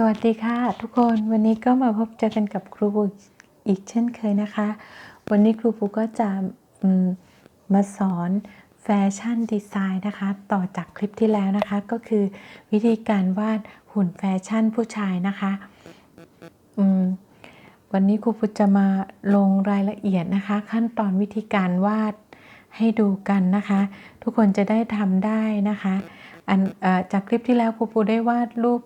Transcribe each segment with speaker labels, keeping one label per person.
Speaker 1: สวัสดีค่ะ ทุกคนวันนี้ก็มาพบเจอกันกับครูปูอีกเช่นเคยนะคะ วันนี้ครูปูก็จะมมาสอนแฟชั่นดีไซน์นะคะ ต่อจากคลิปที่แล้วนะคะ ก็คือวิธีการวาดหุ่นแฟชั่นผู้ชายนะคะวันนี้ครูปูจะมาลงรายละเอียดนะคะ ขั้นตอนวิธีการวาดให้ดูกันนะคะ ทุกคนจะได้ทำได้นะคะอันจากคลิปที่แล้วครูปูได้วาดรูป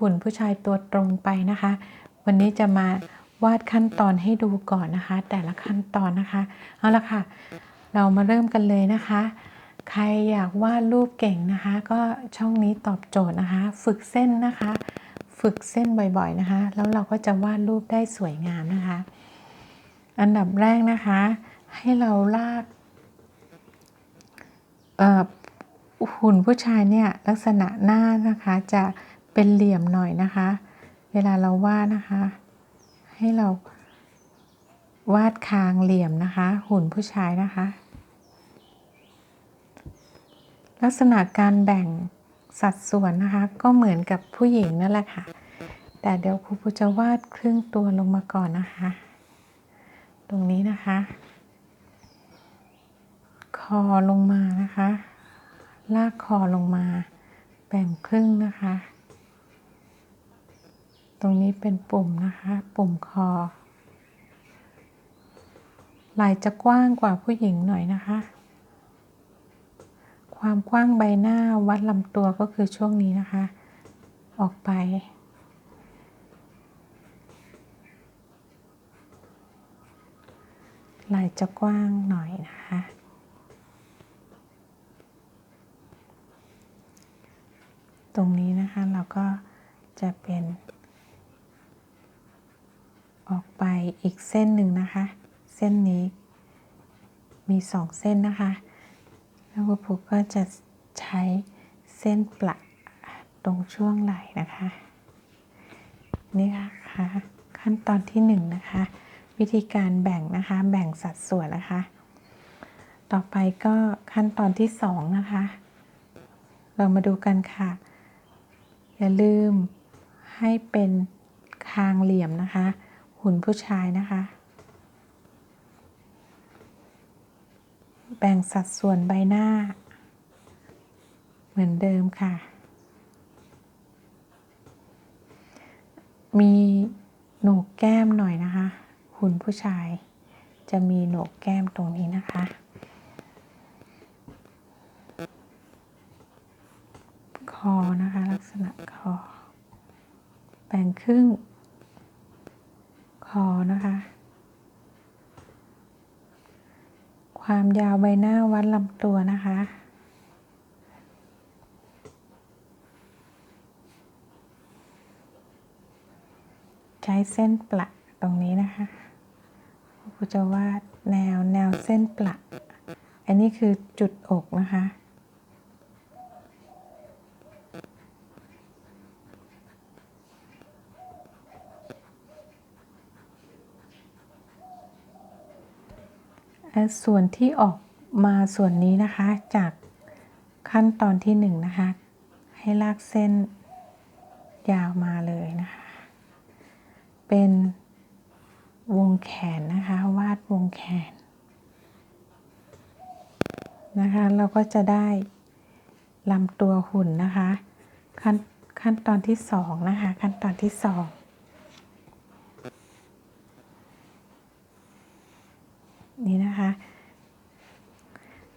Speaker 1: หุ่นผู้ชายตัวตรงไปนะคะ วันนี้จะมาวาดขั้นตอนให้ดูก่อนนะคะ แต่ละขั้นตอนนะคะ เอาละค่ะ เรามาเริ่มกันเลยนะคะ ใครอยากวาดรูปเก่งนะคะ ก็ช่องนี้ตอบโจทย์นะคะ ฝึกเส้นนะคะ ฝึกเส้นบ่อยๆนะคะ แล้วเราก็จะวาดรูปได้สวยงามนะคะ อันดับแรกนะคะ ให้เราลากหุ่นผู้ชายเนี่ยลักษณะหน้านะคะจะ เป็นเหลี่ยมหน่อยนะคะ เวลาเราวาดนะคะ ให้เราวาดคางเหลี่ยมนะคะ หุ่นผู้ชายนะคะ ลักษณะการแบ่งสัดส่วนนะคะ ก็เหมือนกับผู้หญิงนั่นแหละค่ะ แต่เดี๋ยวครูปูจะวาดครึ่งตัวลงมาก่อนนะคะ ตรงนี้นะคะ คอลงมานะคะ ลากคอลงมา แบ่งครึ่งนะคะ ตรงนี้เป็นปุ่มนะคะ ปุ่มคอไหล่จะกว้างกว่าผู้หญิงหน่อยนะคะ ความกว้างใบหน้าวัดลำตัวก็คือช่วงนี้นะคะ ออกไปไหล่จะกว้างหน่อยนะคะ ตรงนี้นะคะเราก็จะเป็น ไปอีกเส้นหนึ่งนะคะ เส้นนี้มีสองเส้นนะคะแล้วครูก็จะใช้เส้นประตรงช่วงไหล่นะคะ นี่ค่ะขั้นตอนที่หนึ่งนะคะ วิธีการแบ่งนะคะ แบ่งสัดส่วนนะคะ ต่อไปก็ขั้นตอนที่สองนะคะ เรามาดูกันค่ะ อย่าลืมให้เป็นคางเหลี่ยมนะคะ หุ่นผู้ชายนะคะ แบ่งสัดส่วนใบหน้า เหมือนเดิมค่ะ มีโหนกแก้มหน่อยนะคะ หุ่นผู้ชายจะมีโหนกแก้มตรงนี้นะคะ คอนะคะลักษณะคอ แบ่งครึ่ง คอนะคะ ความยาวใบหน้าวัดลำตัวนะคะใช้เส้นประตรงนี้นะคะครูจะวาดแนวแนวเส้นประ อันนี้คือจุดอกนะคะ และส่วนที่ออกมาส่วนนี้นะคะจากขั้นตอนที่หนึ่งนะคะ ให้ลากเส้นยาวมาเลยนะคะ เป็นวงแขนนะคะ วาดวงแขนนะคะ เราก็จะได้ลำตัวหุ่นนะคะ ขั้นขั้นตอนที่สองนะคะ ขั้นตอนที่สอง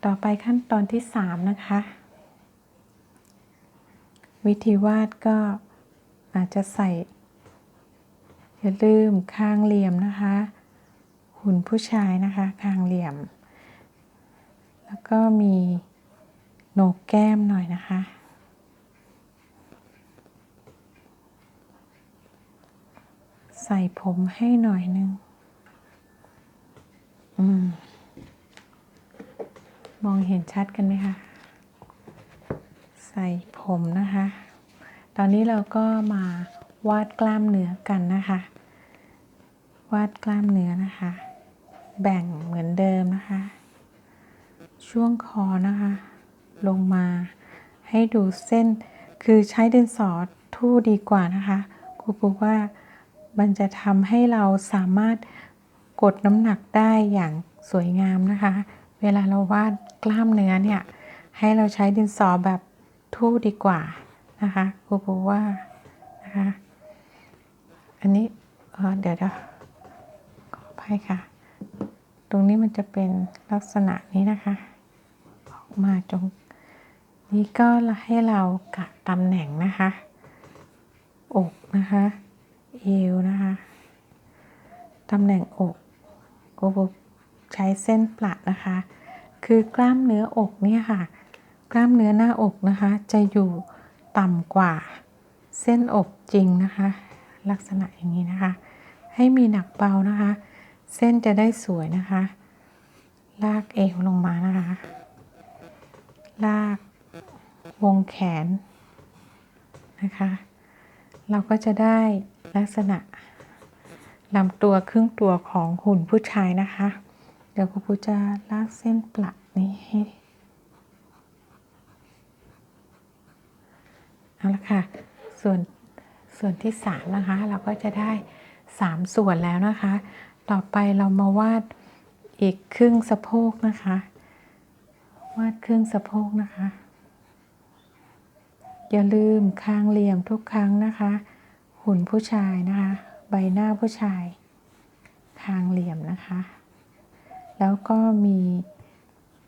Speaker 1: ต่อไปขั้นตอนที่สามนะคะ วิธีวาดก็อาจจะใส่ อย่าลืมคางเหลี่ยมนะคะ หุ่นผู้ชายนะคะคางเหลี่ยม แล้วก็มีโหนกแก้มหน่อยนะคะ ใส่ผมให้หน่อยนึง อืม มองเห็นชัดกันไหมคะ ใส่ผมนะคะ ตอนนี้เราก็มาวาดกล้ามเนื้อกันนะคะ วาดกล้ามเนื้อนะคะ แบ่งเหมือนเดิมนะคะ ช่วงคอนะคะ ลงมาให้ดูเส้น คือใช้ดินสอทู่ดีกว่านะคะครูปูว่ามันจะทำให้เราสามารถกดน้ำหนักได้อย่างสวยงามนะคะ เวลาเราวาดกล้ามเนื้อเนี่ย ให้เราใช้ดินสอแบบทู่ดีกว่านะคะครูปูว่านะคะอันนี้เออเดี๋ยวเดี๋ยวขออภัยค่ะ ตรงนี้มันจะเป็นลักษณะนี้นะคะออกมาตรงนี้ก็ให้เรากะตำแหน่งนะคะ อกนะคะ เอวนะคะ ตำแหน่งอกกู ใช้เส้นประนะคะ คือกล้ามเนื้ออกเนี่ยค่ะ กล้ามเนื้อหน้าอกนะคะ จะอยู่ต่ำกว่าเส้นอกจริงนะคะ ลักษณะอย่างนี้นะคะ ให้มีหนักเบานะคะ เส้นจะได้สวยนะคะ ลากเอวลงมานะคะ ลากวงแขนนะคะ เราก็จะได้ลักษณะลำตัวครึ่งตัวของหุ่นผู้ชายนะคะ เดี๋ยวครูปูจะลากเส้นปลักนี้ให้เอาละค่ะ ส่วนส่วนที่สามนะคะ เราก็จะได้สามส่วนแล้วนะคะ ต่อไปเรามาวาดอีกครึ่งสะโพกนะคะ วาดครึ่งสะโพกนะคะ อย่าลืมคางเหลี่ยมทุกครั้งนะคะ หุ่นผู้ชายนะคะ ใบหน้าผู้ชาย คางเหลี่ยมนะคะ แล้วก็มี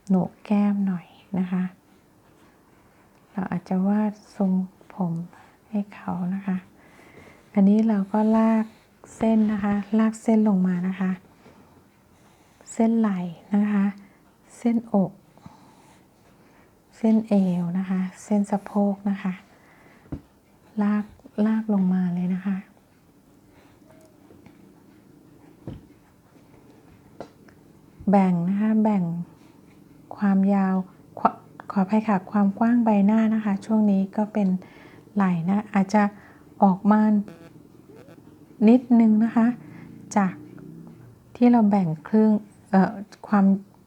Speaker 1: โหนกแก้มหน่อยนะคะ เราอาจจะวาดทรงผมให้เขานะคะ อันนี้เราก็ลากเส้นนะคะ ลากเส้นลงมานะคะ เส้นไหล่นะคะ เส้นอก เส้นเอวนะคะ เส้นสะโพกนะคะ ลากลากลงมาเลยนะคะ แบ่งนะคะแบ่งความยาวขอขออภัยค่ะความกว้างใบหน้านะคะ ช่วงนี้ก็เป็นไหล่นะอาจจะออกมานิดนึงนะคะ จากที่เราแบ่งครึ่งเอ่อความ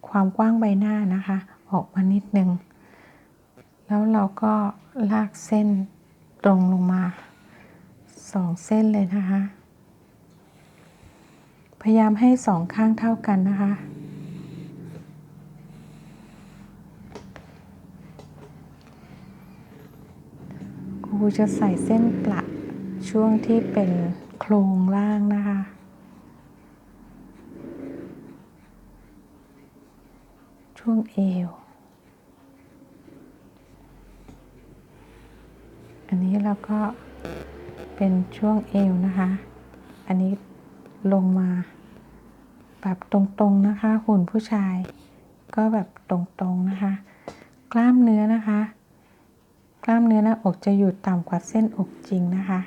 Speaker 1: ความกว้างใบหน้านะคะ ออกมานิดนึง แล้วเราก็ลากเส้นตรงลงมาสองเส้นเลยนะคะ พยายามให้สองข้างเท่ากันนะคะ ครูจะใส่เส้นประช่วงที่เป็นโครงล่างนะคะช่วงเอว อันนี้เราก็เป็นช่วงเอวนะคะ อันนี้ ลงมา แบบตรงๆนะคะ หุ่นผู้ชาย ก็แบบตรงๆนะคะ กล้ามเนื้อนะคะ กล้ามเนื้อหน้าอกจะอยู่ต่ำกว่าเส้นอกจริงนะคะ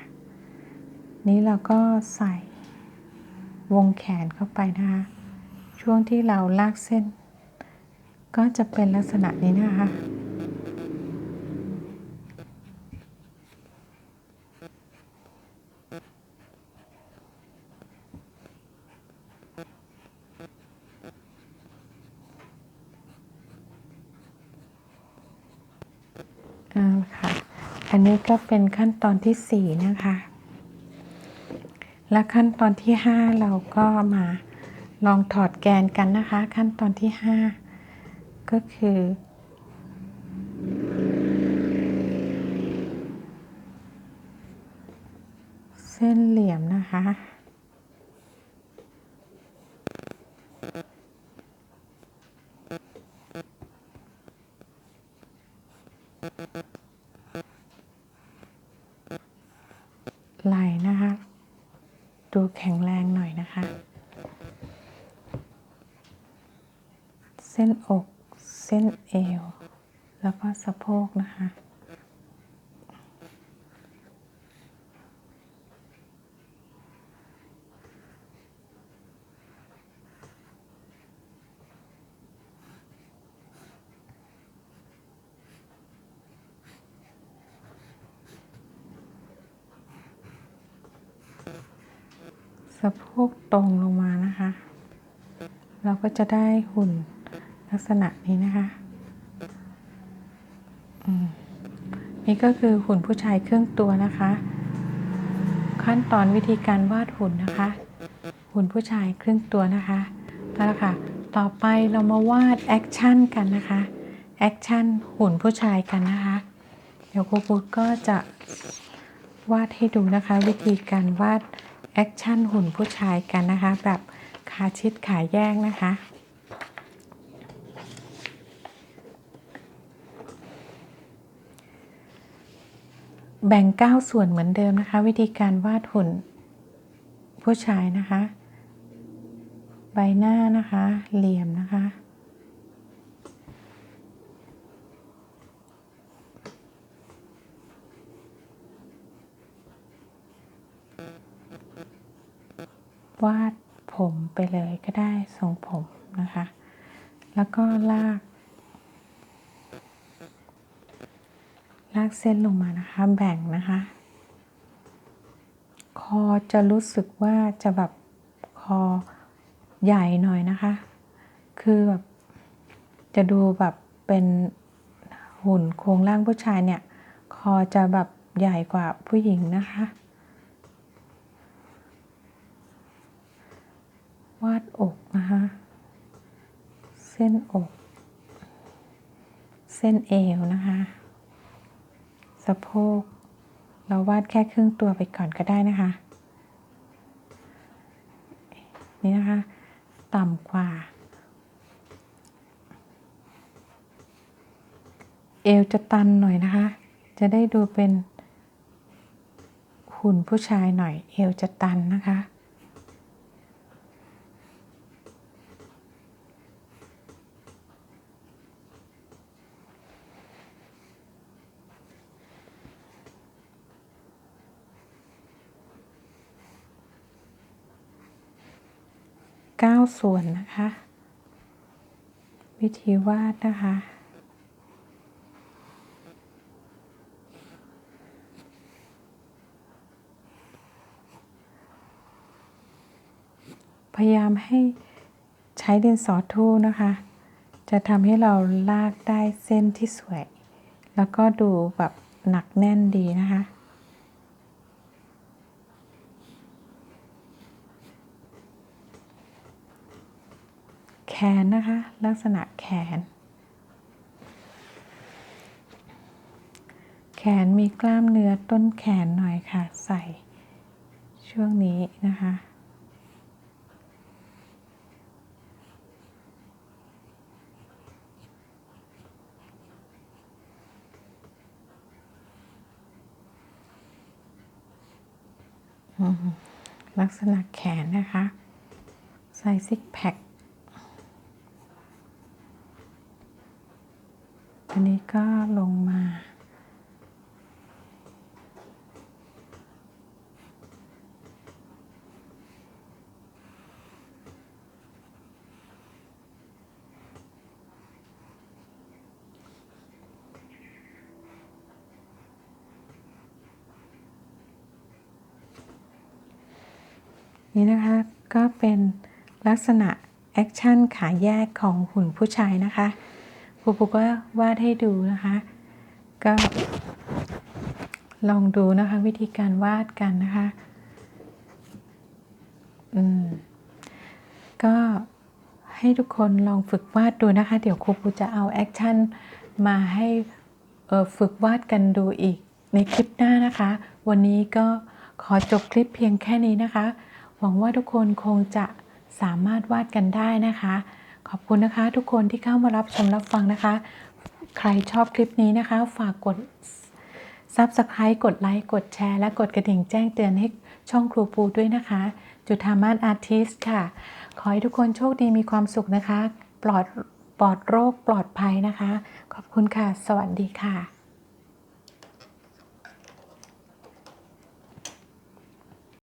Speaker 1: นี้เราก็ใส่วงแขนเข้าไปนะคะ ช่วงที่เราลากเส้น ก็จะเป็นลักษณะนี้นะคะ อาค่ะ อันนี้ก็เป็นขั้นตอนที่ 4 นะคะ และขั้นตอนที่ 5 เราก็มาลองถอดแกนกันนะคะ ขั้นตอนที่ 5 ก็คือเส้นเหลี่ยมนะคะ ไหล่นะคะ ดู แข็งแรงหน่อยนะคะ เส้นอก เส้นเอว แล้วก็สะโพกนะคะ สะโพกตรงลงมานะคะ เราก็จะได้หุ่นลักษณะนี้นะคะนี่ก็คือหุ่นผู้ชายครึ่งตัวนะคะ ขั้นตอนวิธีการวาดหุ่นนะคะ หุ่นผู้ชายครึ่งตัวนะคะนั่นแหละค่ะต่อไปเรามาวาดแอคชั่นกันนะคะแอคชั่นหุ่นผู้ชายกันนะคะ เดี๋ยวครูพุธก็จะวาดให้ดูนะคะ วิธีการวาด แอคชั่นหุ่นผู้ชายกันนะคะ แบบขาชิดขาแยกนะคะแบ่ง 9 ส่วนเหมือนเดิมนะคะ วิธีการวาดหุ่นผู้ชายนะคะ ใบหน้านะคะ เหลี่ยมนะคะ วาดผมไปเลยก็ได้ทรงผมนะคะ แล้วก็ลาก ลากเส้นลงมานะคะ แบ่งนะคะ คอจะรู้สึกว่าจะแบบคอใหญ่หน่อยนะคะ คือแบบจะดูแบบเป็นหุ่นโครงร่างผู้ชายเนี่ย คอจะแบบใหญ่กว่าผู้หญิงนะคะ วาดอกนะคะเส้นอก เส้นเอวนะคะสะโพกเราวาดแค่ครึ่งตัวไปก่อนก็ได้นะคะ นี่นะคะ ต่ำกว่า เอวจะตันหน่อยนะคะ จะได้ดูเป็นหุ่นผู้ชายหน่อย เอวจะตันนะคะ เก้าส่วนนะคะ วิธีวาดนะคะ พยายามให้ใช้ดินสอทู่นะคะ จะทำให้เราลากได้เส้นที่สวย แล้วก็ดูแบบหนักแน่นดีนะคะ นนะคะ ลักษณะแขน แขนมีกล้ามเนื้อต้นแขนหน่อยค่ะ ใส่ช่วงนี้นะคะลักษณะแขนนะคะ ใส่ซิกแพค อันนี้ก็ลงมา นี่นะคะก็เป็นลักษณะแอคชั่นขาแยกของหุ่นผู้ชายนะคะ ครูปูก็วาดให้ดูนะคะ ก็ ลองดูนะคะวิธีการวาดกันนะคะอืมก็ให้ทุกคนลองฝึกวาดดูนะคะ เดี๋ยวครูปูจะเอาแอคชั่นมาให้เออฝึกวาดกันดูอีกในคลิปหน้านะคะ วันนี้ก็ขอจบคลิปเพียงแค่นี้นะคะ หวังว่าทุกคนคงจะสามารถวาดกันได้นะคะ ขอบคุณนะคะ ทุกคนที่เข้ามารับชมรับฟังนะคะ ใครชอบคลิปนี้นะคะ ฝากกด Subscribe กดไลค์กดแชร์ และกดกระดิ่งแจ้งเตือนให้ช่องครูปูด้วยนะคะ จุธามาศอาร์ติสค่ะ ขอให้ทุกคนโชคดีมีความสุขนะคะ ปลอดปลอดโรคปลอดภัยนะคะ ขอบคุณค่ะ สวัสดีค่ะ